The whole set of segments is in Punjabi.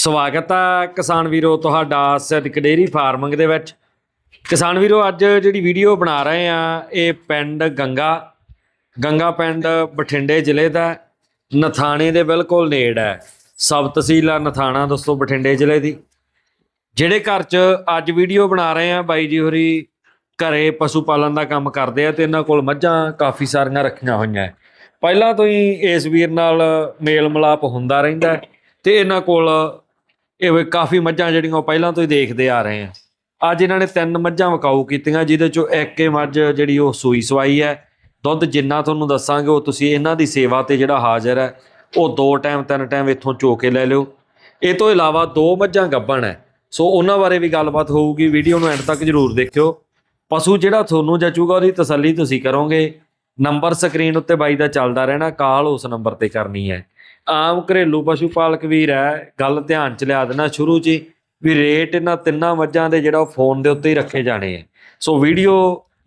ਸਵਾਗਤ ਹੈ ਕਿਸਾਨ ਵੀਰੋ ਤੁਹਾਡਾ ਸਿੱਧਕ ਡੇਰੀ ਫਾਰਮਿੰਗ ਦੇ ਵਿੱਚ। ਕਿਸਾਨ ਵੀਰੋ, ਅੱਜ ਜਿਹੜੀ ਵੀਡੀਓ ਬਣਾ ਰਹੇ ਆ, ਇਹ ਪਿੰਡ ਗੰਗਾ। ਗੰਗਾ ਪਿੰਡ ਬਠਿੰਡੇ ਜ਼ਿਲ੍ਹੇ ਦਾ ਨਥਾਣੇ ਦੇ ਬਿਲਕੁਲ ਨੇੜ ਹੈ। ਸਬ ਤਹਿਸੀਲ ਆ ਨਥਾਣਾ, ਦੋਸਤੋ, ਬਠਿੰਡੇ ਜ਼ਿਲ੍ਹੇ ਦੀ। ਜਿਹੜੇ ਘਰ 'ਚ ਅੱਜ ਵੀਡੀਓ ਬਣਾ ਰਹੇ ਆ, ਬਾਈ ਜੀ ਹੋਰੀ ਘਰੇ ਪਸ਼ੂ ਪਾਲਣ ਦਾ ਕੰਮ ਕਰਦੇ ਆ ਤੇ ਇਹਨਾਂ ਕੋਲ ਮੱਝਾਂ ਕਾਫੀ ਸਾਰੀਆਂ ਰੱਖੀਆਂ ਹੋਈਆਂ ਪਹਿਲਾਂ ਤੋਂ ਹੀ ਇਸ ਵੀਰ ਨਾਲ ਮੇਲ ਮਿਲਾਪ ਹੁੰਦਾ ਰਹਿੰਦਾ ਹੈ ਤੇ ਇਹਨਾਂ ਕੋਲ ਇਹ ਵੀ ਕਾਫੀ ਮੱਝਾਂ ਜਿਹੜੀਆਂ ਉਹ ਪਹਿਲਾਂ ਤੋਂ ਹੀ ਦੇਖਦੇ ਆ ਰਹੇ ਆ। ਅੱਜ ਇਹਨਾਂ ਨੇ ਤਿੰਨ ਮੱਝਾਂ ਵਕਾਊ ਕੀਤੀਆਂ, ਜਿਹਦੇ ਚੋਂ ਇੱਕ ਹੀ ਮੱਝ ਜਿਹੜੀ ਉਹ ਸੂਈ ਸਵਾਈ ਹੈ। ਦੁੱਧ ਜਿੰਨਾ ਤੁਹਾਨੂੰ ਦੱਸਾਂਗੇ, ਉਹ ਤੁਸੀਂ ਇਹਨਾਂ ਦੀ ਸੇਵਾ ਤੇ ਜਿਹੜਾ ਹਾਜ਼ਰ ਹੈ, ਉਹ ਦੋ ਟਾਈਮ, ਤਿੰਨ ਟਾਈਮ ਇੱਥੋਂ ਚੋ ਕੇ ਲੈ ਲਿਓ। ਇਹ ਤੋਂ ਇਲਾਵਾ ਦੋ ਮੱਝਾਂ ਗੱਭਣ ਹੈ। ਸੋ ਉਹਨਾਂ ਬਾਰੇ ਵੀ ਗੱਲਬਾਤ ਹੋਊਗੀ, ਵੀਡੀਓ ਨੂੰ ਐਂਡ ਤੱਕ ਜਰੂਰ ਦੇਖਿਓ। ਪਸ਼ੂ ਜਿਹੜਾ ਤੁਹਾਨੂੰ ਜਚੂਗਾ, ਉਹਦੀ ਤਸੱਲੀ ਤੁਸੀਂ ਕਰੋਗੇ। ਨੰਬਰ ਸਕਰੀਨ ਉੱਤੇ ਬਾਈ ਦਾ ਚੱਲਦਾ ਰਹਿਣਾ, ਕਾਲ ਉਸ ਨੰਬਰ ਤੇ ਕਰਨੀ ਹੈ। ਆਮ ਘਰੇਲੂ ਪਸ਼ੂ ਪਾਲਕ ਵੀਰ ਹੈ, ਗੱਲ ਧਿਆਨ ਚ ਲਿਆ ਦੇਣਾ ਸ਼ੁਰੂ 'ਚ ਹੀ ਵੀ ਰੇਟ ਇਹਨਾਂ ਤਿੰਨਾਂ ਮੱਝਾਂ ਦੇ ਜਿਹੜਾ ਉਹ ਫੋਨ ਦੇ ਉੱਤੇ ਹੀ ਰੱਖੇ ਜਾਣੇ ਆ। ਸੋ ਵੀਡੀਓ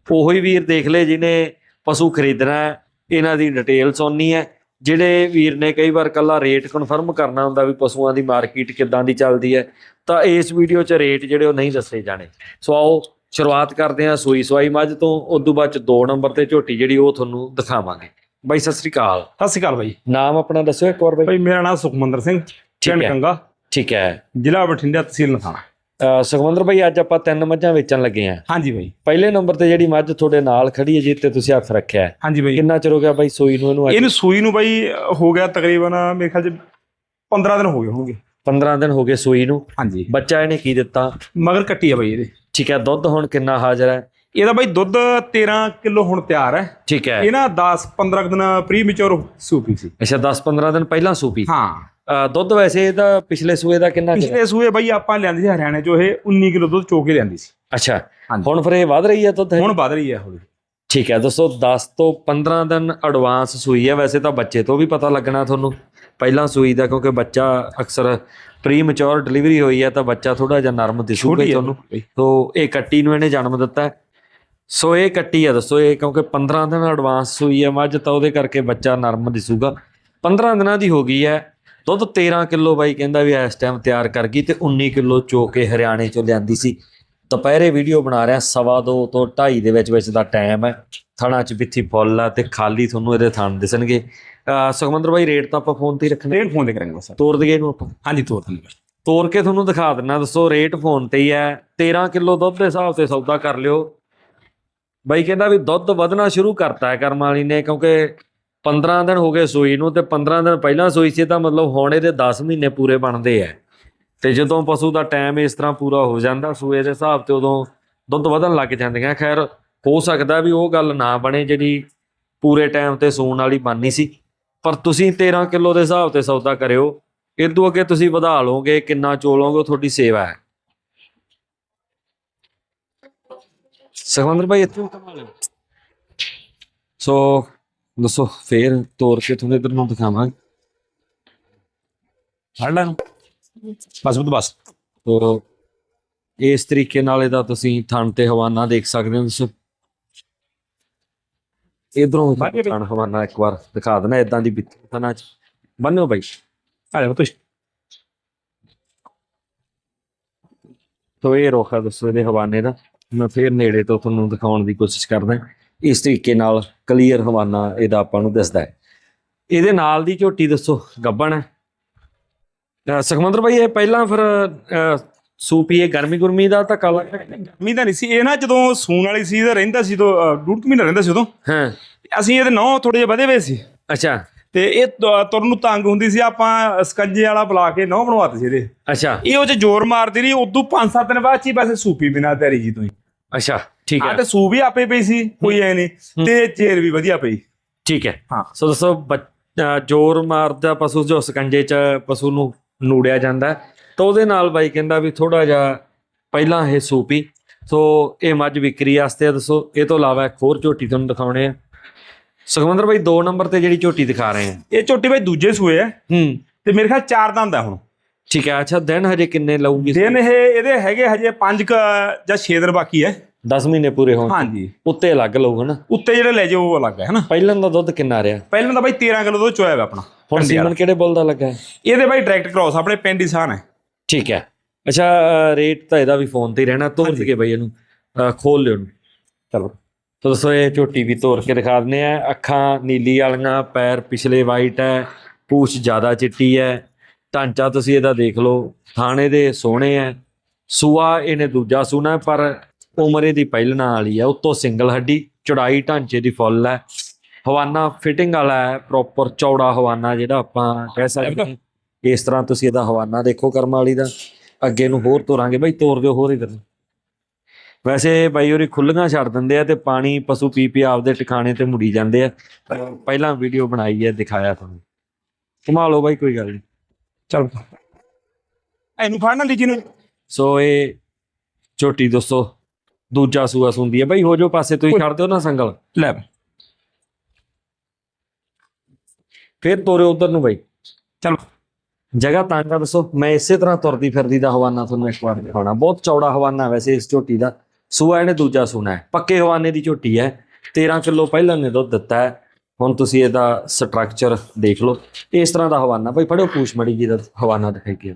ਉਹੀ ਵੀਰ ਦੇਖ ਲੈ ਜਿਹਨੇ ਪਸ਼ੂ ਖਰੀਦਣਾ ਇਹਨਾਂ ਦੀ ਡਿਟੇਲ ਸੁਣਨੀ ਹੈ। ਜਿਹੜੇ ਵੀਰ ਨੇ ਕਈ ਵਾਰ ਕੱਲਾ ਰੇਟ ਕਨਫਰਮ ਕਰਨਾ ਹੁੰਦਾ ਵੀ ਪਸ਼ੂਆਂ ਦੀ ਮਾਰਕੀਟ ਕਿੱਦਾਂ ਦੀ ਚੱਲਦੀ ਹੈ, ਤਾਂ ਇਸ ਵੀਡੀਓ 'ਚ ਰੇਟ ਜਿਹੜੇ ਉਹ ਨਹੀਂ ਦੱਸੇ ਜਾਣੇ। ਸੋ ਆਓ ਸ਼ੁਰੂਆਤ ਕਰਦੇ ਹਾਂ ਸੂਈ ਸਵਾਈ ਮੱਝ ਤੋਂ, ਉਦੋਂ ਬਾਅਦ ਚ 2 ਨੰਬਰ ਤੇ ਝੋਟੀ ਜਿਹੜੀ ਉਹ ਤੁਹਾਨੂੰ ਦਿਖਾਵਾਂਗੇ। ਬਾਈ ਸਤਿ ਸ੍ਰੀ ਅਕਾਲ। ਸਤਿ ਸ਼੍ਰੀ ਅਕਾਲ ਬਾਈ। ਨਾਮ ਆਪਣਾ ਦੱਸਿਓ ਇੱਕ ਵਾਰ ਬਾਈ। ਬਾਈ ਮੇਰਾ ਨਾਮ ਸੁਖਮੰਦਰ ਸਿੰਘ ਪਿੰਡ ਹੈ। ਕੰਗਾ। ਠੀਕ ਹੈ। ਜ਼ਿਲ੍ਹਾ ਬਠਿੰਡਾ ਤਹਿਸੀਲ ਨਥਾਣਾ। ਅਹ ਸੁਖਵੰਦਰ ਬਾਈ ਅੱਜ ਆਪਾਂ ਤਿੰਨ ਮੱਝਾਂ ਵੇਚਣ ਲੱਗੇ ਆਂ ਹਾਂਜੀ ਬਾਈ। ਪਹਿਲੇ ਨੰਬਰ ਤੇ ਜਿਹੜੀ ਮੱਝ ਤੁਹਾਡੇ ਨਾਲ ਖੜੀ ਹੈ ਜਿਸ ਤੇ ਤੁਸੀਂ ਹੱਥ ਰੱਖਿਆ ਹੈ। ਹਾਂਜੀ ਬਾਈ। ਕਿੰਨਾ ਚਿਰ ਹੋ ਗਿਆ ਬਾਈ ਸੂਈ ਨੂੰ ਇਹਨੂੰ ਇਹਨੂੰ ਸੂਈ ਨੂੰ ਬਾਈ ਹੋ ਗਿਆ ਤਕਰੀਬਨ ਮੇਰੇ ਖਿਆਲ ਚ 15 ਦਿਨ ਹੋ ਗਏ ਹੋਣਗੇ। 15 ਦਿਨ ਹੋ ਗਏ ਸੂਈ ਨੂੰ। ਹਾਂਜੀ। ਬੱਚਾ ਇਹਨੇ ਕੀ ਦਿੱਤਾ? ਮਗਰ ਕੱਟੀ ਆ ਬਾਈ ਇਹਦੇ। ਠੀਕ ਹੈ ਦੁੱਧ ਹੁਣ ਕਿੰਨਾ ਹਾਜ਼ਰ ਹੈ? ਇਹਦਾ ਬਾਈ ਦੁੱਧ 13 ਕਿਲੋ ਹੁਣ ਤਿਆਰ ਹੈ। ਠੀਕ ਹੈ। ਇਹ ਨਾ 10 15 ਦਿਨ ਪ੍ਰੀ ਮੈਚੁਰ ਸੂਪੀ ਸੀ। ਅੱਛਾ 10 15 ਦਿਨ ਪਹਿਲਾਂ ਸੂਪੀ। ਹਾਂ। ਦੁੱਧ ਵੈਸੇ ਇਹਦਾ ਪਿਛਲੇ ਸੂਏ ਦਾ ਕਿੰਨਾ? ਪਿਛਲੇ ਸੂਏ ਬਾਈ ਆਪਾਂ ਲਿਆਂਦੀ ਸੀ ਹਰਿਆਣੇ ਚੋਂ ਇਹ 19 ਕਿਲੋ ਦੁੱਧ ਚੋ ਕੇ ਲਿਆਂਦੀ ਸੀ। ਅੱਛਾ। ਹੁਣ ਫਿਰ ਇਹ ਵਧ ਰਹੀ ਹੈ ਦੁੱਧ? ਹੁਣ ਵਧ ਰਹੀ ਹੈ ਹੌਲੀ ਠੀਕ ਹੈ ਦੋਸਤੋ 10 ਤੋਂ 15 ਦਿਨ ਐਡਵਾਂਸ ਸੂਈ ਹੈ ਵੈਸੇ ਤਾਂ ਬੱਚੇ ਤੋਂ ਵੀ ਪਤਾ ਲੱਗਣਾ ਤੁਹਾਨੂੰ। ਪਹਿਲਾਂ ਸੂਈ ਦਾ ਕਿਉਂਕਿ ਬੱਚਾ ਅਕਸਰ ਪ੍ਰੀ ਮੈਚੁਰ ਡਿਲੀਵਰੀ ਹੋਈ ਹੈ ਤਾਂ ਬੱਚਾ ਥੋੜਾ ਜਿਹਾ ਨਰਮ ਦਿਸੂਗਾ ਤੁਹਾਨੂੰ। ਤੋਂ ਇਹ ਕੱਟੀ ਨੂੰ ਇਹਨੇ ਜਨਮ ਦਿੱਤਾ। ਸੋ ਇਹ ਕੱਟੀ ਹੈ ਦੋਸਤੋ ਇਹ ਕਿਉਂਕਿ 15 ਦਿਨ ਐਡਵਾਂਸ ਸੂਈ ਹੈ ਮੱਝ ਤਾਂ ਉਹਦੇ ਕਰਕੇ ਬੱਚਾ ਨਰਮ ਦਿਸੂਗਾ। 15 ਦਿਨਾਂ ਦੀ ਹੋ ਗਈ ਹੈ। ਦੁੱਧ 13 ਕਿਲੋ ਬਾਈ ਕਹਿੰਦਾ ਵੀ ਇਸ ਟਾਈਮ ਤਿਆਰ ਕਰ ਗਈ ਤੇ 19 ਕਿਲੋ ਚੋ ਕੇ ਹਰਿਆਣੇ ਚੋਂ ਲਿਆਂਦੀ ਸੀ। ਦੁਪਹਿਰੇ ਵੀਡੀਓ ਬਣਾ ਰਿਹਾ ਸਵਾ ਦੋ ਤੋਂ 2:30 ਦੇ ਵਿੱਚ ਵਿੱਚ ਦਾ ਟਾਈਮ ਹੈ। ਥਣਾ ਚ ਬਿੱਥੀ ਫੁੱਲ ਆ ਤੇ ਖਾਲੀ ਤੁਹਾਨੂੰ ਇਹਦੇ ਥਣ ਦਿਸਣਗੇ। ਸੁਖਮੰਦਰ ਬਾਈ ਰੇਟ ਤਾਂ ਆਪਾਂ ਫੋਨ ਤੇ ਹੀ ਰੱਖਣੇ। ਰੇਟ ਫੋਨ ਤੇ ਕਰਾਂਗੇ ਬਸ। ਤੋਰ ਦਈਏ ਇਹਨੂੰ ਆਪਾਂ। ਹਾਂਜੀ ਤੋਰ ਦਿੰਦੇ ਬਾਈ ਤੋਰ ਕੇ ਤੁਹਾਨੂੰ ਦਿਖਾ ਦਿੰਨਾ ਦੱਸੋ ਰੇਟ ਫੋਨ ਤੇ ਹੀ ਹੈ। 13 ਕਿਲੋ ਦੁੱਧ ਦੇ ਹਿਸਾਬ ਤੇ ਸੌਦਾ ਕਰ ਲਿਓ। ਬਾਈ ਕਹਿੰਦਾ ਵੀ ਦੁੱਧ ਵਧਣਾ ਸ਼ੁਰੂ ਕਰਤਾ ਹੈ ਕਰਮ ਵਾਲੀ ਨੇ, ਕਿਉਂਕਿ 15 ਦਿਨ ਹੋ ਗਏ ਸੂਈ ਨੂੰ ਤੇ 15 ਦਿਨ ਪਹਿਲਾਂ ਸੂਈ ਸੀ ਤਾਂ ਮਤਲਬ ਹੁਣ ਇਹਦੇ 10 ਮਹੀਨੇ ਪੂਰੇ ਬਣਦੇ ਆ। ਤੇ ਜਦੋਂ ਪਸ਼ੂ ਦਾ ਟਾਈਮ ਇਸ ਤਰ੍ਹਾਂ ਪੂਰਾ ਹੋ ਜਾਂਦਾ ਸੂਏ ਦੇ ਹਿਸਾਬ ਤੇ ਉਦੋਂ ਦੁੱਧ ਵਧਣ ਲੱਗ ਜਾਂਦੀਆਂ। ਖੈਰ, ਹੋ ਸਕਦਾ ਵੀ ਉਹ ਗੱਲ ਨਾ ਬਣੇ ਜਿਹੜੀ ਪੂਰੇ ਟਾਈਮ ਤੇ ਸੂਣ ਵਾਲੀ ਬਣਨੀ ਸੀ। ਪਰ ਤੁਸੀਂ 13 ਕਿਲੋ ਦੇ ਹਿਸਾਬ ਤੇ ਸੌਦਾ ਕਰਿਓ। ਇਦੋਂ ਅੱਗੇ ਤੁਸੀਂ ਵਧਾ ਲਓਗੇ, ਕਿੰਨਾ ਚੋਲੋਗੇ ਤੁਹਾਡੀ ਸੇਵਾ ਹੈ। ਸੁਖਵੰਦਰ ਭਾਈ ਇੱਥੇ? ਸੋ ਦੱਸੋ ਫੇਰ ਤੋਰ ਕੇ ਤੁਹਾਨੂੰ ਇਧਰ ਨੂੰ ਦਿਖਾਵਾਂਗੇ ਫੜ ਲੈ ਨੂੰ ਬਸ ਬੁੱਧ ਬਸ। ਤੋ ਇਸ ਤਰੀਕੇ ਨਾਲ ਇਹਦਾ ਤੁਸੀਂ ਥਣ ਤੇ ਹਵਾਨਾ ਦੇਖ ਸਕਦੇ ਹੋ ਤੁਸੀਂ। ਇਧਰੋਂ ਥਣ ਹਵਾਨਾ ਇੱਕ ਵਾਰ ਦਿਖਾ ਦੇਣਾ ਇਦਾਂ ਦੀ ਬਿੱਤੀ ਥਣਾ ਚ। ਬੰਨਿਓ ਬਾਈ। ਆ ਜਾ ਤੁਸੀਂ ਤੋ ਇਹ ਰੋਖਾ ਦੱਸੋ ਇਹਦੇ ਹਵਾਨੇ ਦਾ। ਮੈਂ ਫੇਰ ਨੇੜੇ ਤੋਂ ਤੁਹਾਨੂੰ ਦਿਖਾਉਣ ਦੀ ਕੋਸ਼ਿਸ਼ ਕਰਦਾ ਇਸ ਤਰੀਕੇ ਨਾਲ ਕਲੀਅਰ ਹਵਾਨਾ ਇਹਦਾ ਆਪਾਂ ਨੂੰ ਦਿਸਦਾ ਹੈ। ਇਹਦੇ ਨਾਲ ਦੀ ਝੋਟੀ ਦੱਸੋ ਗੱਬਣ ਹੈ। ਸੁਖਮੰਦਰ ਭਾਈ ਇਹ ਪਹਿਲਾਂ ਫਿਰ ਸੂਪੀ ਇਹ ਗਰਮੀ ਗੁਰਮੀ ਦਾ ਤਾਂ ਕਾਲਾ ਮੀਂਹ ਤਾਂ ਨਹੀਂ ਸੀ ਇਹ ਨਾ ਜਦੋਂ ਸੂਣ ਵਾਲੀ ਸੀ ਤਾਂ ਰਹਿੰਦਾ ਸੀ ਤੋਂ ਡੂਢ ਕੁ ਮਹੀਨਾ ਰਹਿੰਦਾ ਸੀ ਉਦੋਂ। ਹਾਂ। ਅਸੀਂ ਇਹਦੇ ਨੌ ਥੋੜੇ ਜਿਹੇ ਵਧੇ ਹੋਏ ਸੀ। ਅੱਛਾ। ਤੇ ਇਹ ਤੁਰਨ ਨੂੰ ਤੰਗ ਹੁੰਦੀ ਸੀ ਆਪਾਂ ਸਕੰਜੇ ਵਾਲਾ ਬੁਲਾ ਕੇ ਨੌ ਬਣਵਾਤੇ ਸੀ ਇਹਦੇ। ਅੱਛਾ। ਇਹ ਉਹ ਚ ਜ਼ੋਰ ਮਾਰਦੀ ਰਹੀ ਉਦੋਂ 5-7 ਦਿਨ ਬਾਅਦ ਚ ਹੀ ਬਸ ਸੂਪੀ ਬਿਨਾ ਤਿਆਰੀ ਜੀ ਤੋਂ ਹੀ। ਅੱਛਾ ਠੀਕ ਆ ਹੈ। ਤੇ ਸੂ ਵੀ ਆਪੇ ਪਈ ਸੀ ਕੋਈ ਐ ਨਹੀਂ। ਤੇ ਚੇਰ ਵੀ ਵਧੀਆ ਪਈ। ਠੀਕ ਹੈ। ਹਾਂ। ਸੋ ਦੱਸੋ ਬੱਚ- ਅਹ, ਜ਼ੋਰ ਮਾਰਦਾ ਪਸ਼ੂ ਜੋ ਸਕੰਜੇ ਚ ਪਸ਼ੂ ਨੂੰ ਨੂੜਿਆ ਜਾਂਦਾ ਹੈ, ਤਾਂ ਉਹਦੇ ਨਾਲ ਬਾਈ ਕਹਿੰਦਾ ਵੀ ਥੋੜਾ ਜਿਹਾ ਪਹਿਲਾਂ ਇਹ ਸੂਪੀ ਸੋ ਇਹ ਮੱਝ ਵਿਕਰੀ ਵਾਸਤੇ ਆ ਦੱਸੋ ਇਹ ਤੋਂ ਇਲਾਵਾ ਇੱਕ ਹੋਰ ਝੋਟੀ ਤੁਹਾਨੂੰ ਦਿਖਾਉਣੇ ਆ। ਸੁਖਮੰਦਰ ਬਾਈ 2 ਨੰਬਰ ਤੇ ਜਿਹੜੀ ਝੋਟੀ ਦਿਖਾ ਰਹੇ ਆ। ਇਹ ਝੋਟੀ ਬਈ ਦੂਜੇ ਸੂਏ ਐ ਹੂੰ। ਤੇ ਮੇਰੇ ਖਿਆਲ ਚਾਰ ਦੰਦ ਆ ਹੁਣ। ਠੀਕ ਹੈ ਅੱਛਾ ਦਿਨ ਹਜੇ ਕਿੰਨੇ ਲਊਗੀ ਦਿਨ ਇਹ ਇਹਦੇ ਹੈਗੇ ਹਜੇ 5 ਜਾਂ 6 ਦਿਨ ਬਾਕੀ ਐ 10 ਮਹੀਨੇ ਪੂਰੇ ਹੋਣ ਹਾਂਜੀ। ਉੱਤੇ ਅਲੱਗ ਲਊ ਹਨਾ ਉੱਤੇ ਜਿਹੜੇ ਲੈ ਜਾਓ ਉਹ ਅਲੱਗ ਹੈ ਹਨਾ ਪਹਿਲਾਂ ਦਾ ਦੁੱਧ ਕਿੰਨਾ ਰਿਹਾ? ਪਹਿਲਾਂ ਤਾਂ ਬਾਈ 13 ਕਿਲੋ ਦੁੱਧ ਚੋਇਆ ਵਾ ਆਪਣਾ ਹੁਣ। ਸੀਮਨ ਕਿਹੜੇ ਬੁੱਲ ਦਾ ਲੱਗਾ ਹੈ? ਇਹਦੇ ਬਾਈ ਡਾਇਰੈਕਟ ਕ੍ਰਾਸ ਆਪਣੇ ਪਿੰਡ ਹੀ ਸਾਨ ਹੈ। ਠੀਕ ਹੈ। ਅੱਛਾ ਰੇਟ ਤਾਂ ਇਹਦਾ ਵੀ ਫੋਨ ਤੇ ਹੀ ਰਹਿਣਾ ਤੋਰ। ਕੇ ਬਈ ਇਹਨੂੰ ਖੋਲ ਲਿਓ ਚਲੋ। ਤੋ ਦੋਸਤੋ ਇਹ ਝੋਟੀ ਵੀ ਤੋੜ ਕੇ ਦਿਖਾ ਦਿੰਦੇ ਆ। ਅੱਖਾਂ ਨੀਲੀ ਵਾਲੀਆਂ ਪੈਰ ਪਿਛਲੇ ਵਾਈਟ ਹੈ ਪੂਛ ਜ਼ਿਆਦਾ ਚਿੱਟੀ ਹੈ। ਢਾਂਚਾ ਤੁਸੀਂ ਇਹਦਾ ਦੇਖ ਲਓ, ਥਾਣੇ ਦੇ ਸੋਹਣੇ ਹੈ ਸੂਆ ਇਹਨੇ ਦੂਜਾ ਸੂਣਾ ਪਰ ਉਮਰ ਇਹਦੀ ਪਹਿਲਣਾ ਵਾਲੀ ਹੈ ਉੱਤੋਂ ਸਿੰਗਲ ਹੱਡੀ, ਚੌੜਾਈ ਢਾਂਚੇ ਦੀ ਫੁੱਲ ਹੈ ਹਵਾਨਾ ਫਿਟਿੰਗ ਵਾਲਾ ਹੈ ਪ੍ਰੋਪਰ ਚੌੜਾ ਹਵਾਨਾ ਜਿਹੜਾ ਆਪਾਂ ਕਹਿ ਸਕਦੇ ਇਸ ਤਰ੍ਹਾਂ ਤੁਸੀਂ ਇਹਦਾ ਹਵਾਨਾ ਦੇਖੋ ਕਰਮ ਵਾਲੀ ਦਾ, ਅੱਗੇ ਨੂੰ ਹੋਰ ਤੋਰਾਂਗੇ, ਬਾਈ ਤੋਰ ਦਿਓ ਹੋਰ ਇਧਰ ਵੈਸੇ ਬਾਈ ਹੋਰੀ ਖੁੱਲੀਆਂ ਛੱਡ ਦਿੰਦੇ ਆ ਤੇ ਪਾਣੀ ਪਸ਼ੂ ਪੀ ਪੀ ਆਪਦੇ ਟਿਕਾਣੇ ਤੇ ਮੁੜੀ ਜਾਂਦੇ ਆ। ਪਹਿਲਾਂ ਵੀਡੀਓ ਬਣਾਈ ਹੈ ਦਿਖਾਇਆ ਤੁਹਾਨੂੰ। ਘੁਮਾ ਬਾਈ, ਕੋਈ ਗੱਲ ਨਹੀਂ ਚਲ। ਇਹਨੂੰ ਫੜਨਾ ਲੀਜੀ ਨੂੰ ਸੋ ਇਹ ਝੋਟੀ ਦੋਸਤੋ ਦੂਜਾ ਸੂਆ ਸੁੰਦੀ ਹੈ ਬਾਈ ਹੋ ਜੋ ਪਾਸੇ ਤੁਸੀਂ ਛੱਡ ਦਿਓ ਨਾ ਸੰਗਲ। ਲੈ। ਫਿਰ ਤੋਰੇ ਉਧਰ ਨੂੰ ਬਾਈ। ਚਲੋ। ਜਗ੍ਹਾ ਤੰਗ ਆ ਦੱਸੋ। ਮੈਂ ਇਸੇ ਤਰ੍ਹਾਂ ਤੁਰਦੀ ਫਿਰਦੀ ਦਾ ਹਵਾਨਾ ਤੁਹਾਨੂੰ ਇੱਕ ਵਾਰ ਦਿਖਾਉਣਾ। ਬਹੁਤ ਚੌੜਾ ਹਵਾਨਾ ਵੈਸੇ ਇਸ ਝੋਟੀ ਦਾ। ਸੂਆ ਇਹਨੇ ਦੂਜਾ ਸੂਣਾ ਹੈ। ਪੱਕੇ ਹਵਾਨੇ ਦੀ ਝੋਟੀ ਹੈ। 13 ਕਿਲੋ ਪਹਿਲਾਂ ਨੇ ਦੁੱਧ ਦਿੱਤਾ ਹੈ। ਹੁਣ ਤੁਸੀਂ ਇਹਦਾ ਸਟਰਕਚਰ ਦੇਖ ਲਓ। ਇਸ ਤਰ੍ਹਾਂ ਦਾ ਹਵਾਨਾ। ਭਾਈ ਫੜੋ ਪੂਛ ਮੜੀ ਜੀ ਦਾ ਹਵਾਨਾ ਦਿਖਾਈਏ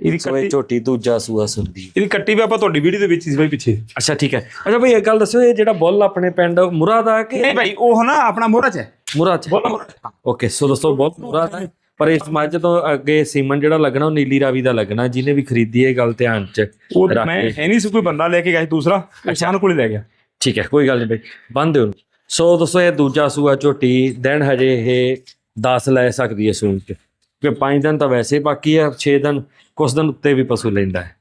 ਇਹਦੀ ਸੋ ਇਹ ਕੱਟੀ ਝੋਟੀ ਦੂਜਾ ਸੂਆ ਸੁਣਦੀ ਇਹਦੀ ਕੱਟੀ ਵੀ ਆਪਾਂ ਤੁਹਾਡੀ ਵੀਡੀਓ ਦੇ ਵਿੱਚ ਸੀ ਬਾਈ ਪਿੱਛੇ। ਅੱਛਾ ਠੀਕ ਹੈ। ਅੱਛਾ ਭਾਈ ਇੱਕ ਗੱਲ ਦੱਸਿਓ ਇਹ ਜਿਹੜਾ ਬੁੱਲ ਆਪਣੇ ਪਿੰਡ ਮੁਰਾ ਦਾ ਕਿ ਨਹੀਂ ਭਾਈ ਉਹ ਨਾ ਆਪਣਾ ਮੋਹਰਾ ਚ ਹੈ। ਮੁਰਾ ਚ। ਬੋਲ ਮੋਹਰਾ ਓਕੇ ਸੋ ਦੋਸਤੋ ਬਹੁਤ ਮੁਰਾ ਹੈ। ਪਰ ਇਸ ਮੱਝ ਤੋਂ ਅੱਗੇ ਸੀਮਨ ਜਿਹੜਾ ਲੱਗਣਾ ਉਹ ਨੀਲੀ ਰਾਵੀ ਦਾ ਲੱਗਣਾ। ਜਿਹਨੇ ਵੀ ਖਰੀਦੀ ਇਹ ਗੱਲ ਧਿਆਨ ਚ ਉਹ ਮੈਂ ਕੇ। ਹੈ ਨਹੀਂ ਸੀ ਕੋਈ ਬੰਦਾ ਲੈ ਕੇ ਗਿਆ ਸੀ ਦੂਸਰਾ ਅਚਾਨਕ ਕੋਲੇ ਲੈ ਗਿਆ। ਠੀਕ ਹੈ ਕੋਈ ਗੱਲ ਨਹੀਂ ਬਈ। ਬੰਦ ਦਿਓ। ਸੋ ਦੋਸਤੋ ਇਹ ਦੂਜਾ ਸੂਆ ਝੋਟੀ ਦਿਨ ਹਜੇ ਇਹ 10 ਲੈ ਸਕਦੀ ਹੈ ਸੂਣ ਚ ਕਿ 5 ਦਿਨ ਤਾਂ ਵੈਸੇ ਬਾਕੀ ਹੈ 6 ਦਿਨ ਕੁਛ ਦਿਨ ਉੱਤੇ ਵੀ ਪਸ਼ੂ ਲੈਂਦਾ ਹੈ।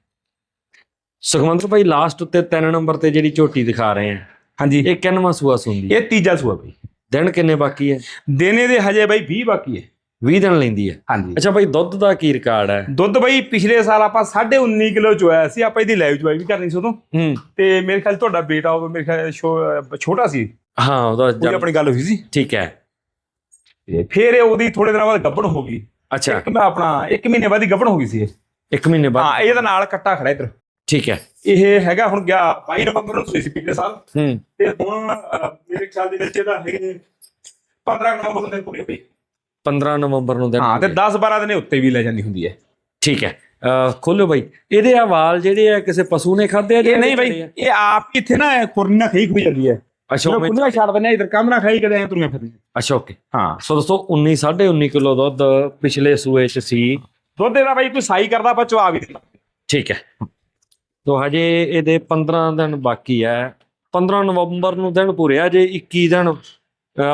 ਸੁਖਮੰਦਰ ਭਾਈ ਲਾਸਟ ਉੱਤੇ 3 ਨੰਬਰ ਤੇ ਜਿਹੜੀ ਝੋਟੀ ਦਿਖਾ ਰਹੇ ਆ ਹਾਂਜੀ। ਇਹ ਕਿੰਨਵਾਂ ਸੂਆ ਸੁਣਦੀ ਇਹ ਤੀਜਾ ਸੂਆ ਬਾਈ। ਦਿਨ ਕਿੰਨੇ ਬਾਕੀ ਹੈ? ਦਿਨੇ ਦੇ ਹਜੇ ਬਾਈ 20 ਬਾਕੀ ਹੈ। 20 ਦਿਨ ਲੈਂਦੀ ਹੈ। ਹਾਂਜੀ। ਅੱਛਾ ਭਾਈ ਦੁੱਧ ਦਾ ਕੀ ਰਿਕਾਰਡ ਹੈ? ਦੁੱਧ ਬਾਈ ਪਿਛਲੇ ਸਾਲ ਆਪਾਂ 19.5 ਕਿਲੋ ਚੋਇਆ ਸੀ ਆਪਾਂ ਇਹਦੀ ਲਾਈਵ ਚਵਾਈ ਵੀ ਕਰਨੀ ਸੀ ਉਦੋਂ। ਹੂੰ। ਤੇ ਮੇਰੇ ਖਿਆਲ ਤੁਹਾਡਾ ਬੇਟਾ ਉਹ ਮੇਰੇ ਖਿਆਲ ਛੋ- ਛੋਟਾ ਸੀ। ਹਾਂ ਉਹਦਾ ਜਦ- ਆਪਣੀ ਗੱਲ ਹੋਈ ਸੀ। ਠੀਕ ਹੈ। ਤੇ ਫਿਰ ਇਹ ਉਹਦੀ ਥੋੜੇ ਦਿਨਾਂ ਬਾਅਦ ਗੱਭਣ ਹੋ ਗਈ। ਅੱਛਾ। ਇੱਕ ਮੈਂ ਆਪਣਾ 1 ਮਹੀਨੇ ਬਾਅਦ ਹੀ ਗੱਭਣ ਹੋ ਗਈ ਸੀ ਇਹ। ਇੱਕ ਮਹੀਨੇ ਬਾਅਦ? ਹਾਂ ਇਹਦੇ ਨਾਲ ਕੱਟਾ ਖੜਾ ਇੱਧਰ। ਠੀਕ ਹੈ। ਇਹ ਹੈਗਾ ਹੁਣ ਗਿਆ 22 ਨਵੰਬਰ ਨੂੰ ਸੀ ਪਿਛਲੇ ਸਾਲ। ਹੂੰ। ਤੇ ਹੁਣ ਅਹ, ਮੇਰੇ ਖਿਆਲ ਦੇ ਵਿੱਚ ਇਹਦਾ ਹੈਗੇ 15 ਨਵੰਬਰ ਦੇ ਪੂਰੇ ਪਈ 15 ਨਵੰਬਰ ਨੂੰ ਦਿਨ ਹਾਂ ਤੇ 10 12 ਦਿਨੇ ਉੱਤੇ ਵੀ ਲੈ ਜਾਂਦੀ ਹੁੰਦੀ ਹੈ। ਠੀਕ ਹੈ। ਅਹ ਖੋਲੋ ਬਾਈ। ਇਹਦੇ ਆ ਵਾਲ ਜਿਹੜੇ ਆ ਕਿਸੇ ਪਸ਼ੂ ਨੇ ਖਾਦੇ ਆ ਇਹ ਨਹੀਂ ਬਾਈ ਇਹ ਆਪ ਹੀ ਇੱਥੇ ਨਾ ਖੁਰਨੀ ਨਾਲ ਖਾਈ ਖੁਈ ਜਾਂਦੀ ਹੈ। ਅੱਛਾ ਉਵੇਂ- ਖੁਰਨੀ ਛੱਡ ਦਿੰਦੇ ਆ ਇਧਰ ਕੰਮ ਨਾ ਖਾਈ ਕਦੇ ਐ ਤੁਰੀਆਂ ਫਿਰਦੀਆਂ। ਅੱਛਾ ਓਕੇ ਹਾਂ। ਸੋ ਦੋਸਤੋ 19 19.5 ਕਿਲੋ ਦੁੱਧ ਪਿਛਲੇ ਸੂਏ ਚ ਸੀ। ਦੁੱਧ ਇਹਦਾ ਬਾਈ ਕੋਈ ਸਾਈ ਕਰਦਾ ਆਪਾਂ ਚਵਾ ਵੀ ਦਿੰਦਾ। ਠੀਕ ਹੈ। ਤੋ ਹਜੇ ਇਹਦੇ 15 ਦਿਨ ਬਾਕੀ ਹੈ। 15 ਨਵੰਬਰ ਨੂੰ ਦਿਨ ਪੂਰੇ ਆ ਜੇ 21 ਦਿਨ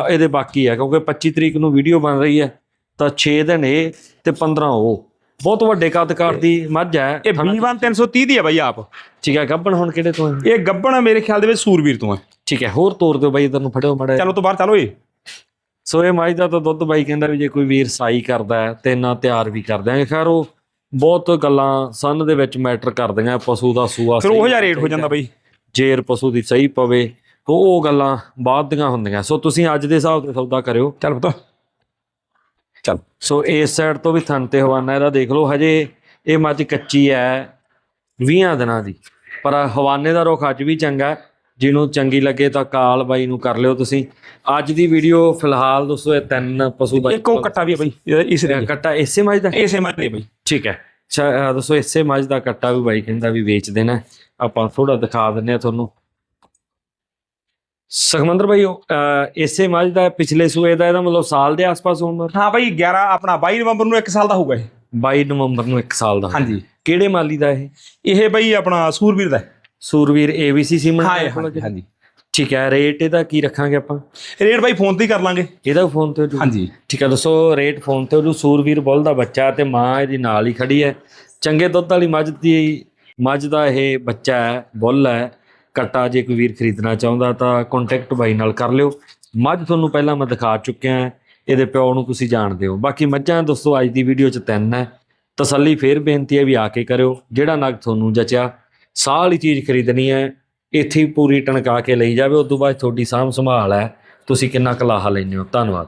ਇਹਦੇ ਬਾਕੀ ਹੈ ਕਿਉਂਕਿ 25 ਤਰੀਕ ਨੂੰ ਵੀਡੀਓ ਬਣ ਰਹੀ ਹੈ ਤਾਂ 6 ਦਿਨ ਇਹ ਤੇ 15 ਉਹ। ਬਹੁਤ ਵੱਡੇ ਕੱਦਕਾਰ ਦੀ ਮੱਝ ਹੈ ਇਹ B1 330 ਦੀ ਹੈ ਬਾਈ ਆਪ। ਠੀਕ ਹੈ ਗੱਬਣ ਹੁਣ ਕਿਹੜੇ ਤੋਂ ਹੈ? ਇਹ ਗੱਬਣ ਮੇਰੇ ਖਿਆਲ ਦੇ ਵਿੱਚ ਸੂਰਵੀਰ ਤੋਂ ਹੈ। ਠੀਕ ਹੈ ਹੋਰ ਤੋਰ ਦਿਓ ਬਾਈ ਇਧਰ ਨੂੰ ਫੜਿਓ ਮੜਾ ਚਲੋ ਤੋਂ ਬਾਹਰ ਚਲੋ ਇਹ ਸੋ ਇਹ ਮੱਝ ਦਾ ਤਾਂ ਦੁੱਧ ਬਾਈ ਕਹਿੰਦਾ ਵੀ ਜੇ ਕੋਈ ਵੀਰ ਸਾਈ ਕਰਦਾ ਹੈ ਤੇ ਨਾ ਤਿਆਰ ਵੀ ਕਰ ਦਿਆਂਗੇ। ਖੈਰ ਉਹ ਬਹੁਤ ਗੱਲਾਂ ਸੰਨ ਦੇ ਵਿੱਚ ਮੈਟਰ ਕਰਦੀਆਂ ਪਸ਼ੂ ਦਾ ਸੂਆ ਫਿਰ ਉਹ ਜਿਹਾ ਰੇਟ ਹੋ ਜਾਂਦਾ ਬਾਈ। ਜੇਰ ਪਸ਼ੂ ਦੀ ਸਹੀ ਪਵੇ ਉਹ ਉਹ ਗੱਲਾਂ ਬਾਅਦ ਦੀਆਂ ਹੁੰਦੀਆਂ। ਸੋ ਤੁਸੀਂ ਅੱਜ ਦੇ ਹਿਸਾਬ ਤੇ ਸੌਦਾ ਕਰਿਓ। ਚੱਲ ਪਤਾ। ਚੱਲ। ਸੋ ਇਸ ਸਾਈਡ ਤੋਂ ਵੀ ਥਣ ਤੇ ਹਵਾਨਾ ਇਹਦਾ ਦੇਖ ਲਓ ਹਜੇ ਇਹ ਮੱਝ ਕੱਚੀ ਹੈ 20 ਦਿਨਾਂ ਦੀ। ਪਰ ਹਵਾਨੇ ਦਾ ਰੁਖ ਅੱਜ ਵੀ ਚੰਗਾ। ਜਿਹਨੂੰ ਚੰਗੀ ਲੱਗੇ ਤਾਂ ਕਾਲ ਬਾਈ ਨੂੰ ਕਰ ਲਿਓ ਤੁਸੀਂ। ਅੱਜ ਦੀ ਵੀਡੀਓ ਫਿਲਹਾਲ ਦੋਸਤੋ ਇਹ ਤਿੰਨ ਪਸ਼ੂ ਬਾਈ ਇੱਕ ਕੱਟਾ ਵੀ ਹੈ ਬਾਈ ਇਸ ਦੇ ਕੱਟਾ ਇਸੇ ਮੱਝ ਦਾ? ਇਸੇ ਮਰਨੇ ਬਾਈ। ਠੀਕ ਹੈ ਦੋਸਤੋ ਇਸੇ ਮੱਝ ਦਾ ਕੱਟਾ ਵੀ ਬਾਈ ਕਹਿੰਦਾ ਵੀ ਵੇਚ ਦੇਣਾ। ਆਪਾਂ ਥੋੜਾ ਦਿਖਾ ਦਿੰਨੇ ਆ ਤੁਹਾਨੂੰ। ਸੁਖਮੰਦਰ ਭਾਈ ਇਸੇ ਮੱਝ ਦਾ ਪਿਛਲੇ ਸੂਏ ਦਾ ਇਹਦਾ ਮਤਲਬ ਸਾਲ ਦੇ ਆਸ-ਪਾਸ ਉਮਰ ਹਾਂ ਬਾਈ 11 ਆਪਣਾ 22 ਨਵੰਬਰ ਨੂੰ 1 ਸਾਲ ਦਾ ਹੋਊਗਾ ਇਹ। 22 ਨਵੰਬਰ ਨੂੰ 1 ਸਾਲ ਦਾ। ਹਾਂਜੀ। ਕਿਹੜੇ ਮਾਲੀ ਦਾ ਇਹ? ਇਹ ਬਾਈ ਆਪਣਾ ਸੂਰਵੀਰ ਦਾ ਹੈ। ਸੂਰਵੀਰ ਏਬੀਸੀ ਸੀਮਨ ਹਾਂ ਹਾਂਜੀ। ਠੀਕ ਹੈ ਰੇਟ ਇਹਦਾ ਕੀ ਰੱਖਾਂਗੇ ਆਪਾਂ? ਰੇਟ ਬਾਈ ਫੋਨ ਤੇ ਹੀ ਕਰ ਲਾਂਗੇ। ਇਹਦਾ ਫੋਨ ਤੇ ਹੋ? ਹਾਂਜੀ। ਠੀਕ ਹੈ ਦੱਸੋ ਰੇਟ ਫੋਨ ਤੇ ਉਹਨੂੰ ਸੂਰਵੀਰ ਬੁੱਲ ਦਾ ਬੱਚਾ ਤੇ ਮਾਂ ਇਹਦੀ ਨਾਲ ਹੀ ਖੜੀ ਹੈ। ਚੰਗੇ ਦੁੱਧ ਵਾਲੀ ਮੱਝ ਦੀ ਮੱਝ ਦਾ ਇਹ ਬੱਚਾ ਹੈ ਬੁੱਲ ਹੈ। ਕੱਟਾ ਜੇ ਕੋਈ ਵੀਰ ਖਰੀਦਣਾ ਚਾਹੁੰਦਾ ਤਾਂ ਕੰਟੈਕਟ ਬਾਈ ਨਾਲ ਕਰ ਲਿਓ। ਮੱਝ ਤੁਹਾਨੂੰ ਪਹਿਲਾਂ ਮੈਂ ਦਿਖਾ ਚੁੱਕਿਆ ਇਹਦੇ ਪਿਓ ਨੂੰ ਤੁਸੀਂ ਜਾਣਦੇ ਹੋ ਬਾਕੀ ਮੱਝਾਂ ਦੋਸਤੋ, ਅੱਜ ਦੀ ਵੀਡੀਓ 'ਚ ਤਿੰਨ ਹੈ। ਤਸੱਲੀ ਫੇਰ ਬੇਨਤੀ ਹੈ ਵੀ ਆ ਕੇ ਕਰਿਓ, ਜਿਹੜਾ ਨਗ ਤੁਹਾਨੂੰ ਜਚਿਆ ਸਾਹ ਵਾਲੀ ਚੀਜ਼ ਖਰੀਦਣੀ ਹੈ, ਇੱਥੇ ਪੂਰੀ ਟਣਕਾ ਕੇ ਲਈ ਜਾਵੇ ਉਸ ਤੋਂ ਬਾਅਦ ਤੁਹਾਡੀ ਸਾਂਭ ਸੰਭਾਲ ਹੈ। ਤੁਸੀਂ ਕਿੰਨਾ ਕਲਾਹਾ ਲੈਂਦੇ ਹੋ? ਧੰਨਵਾਦ।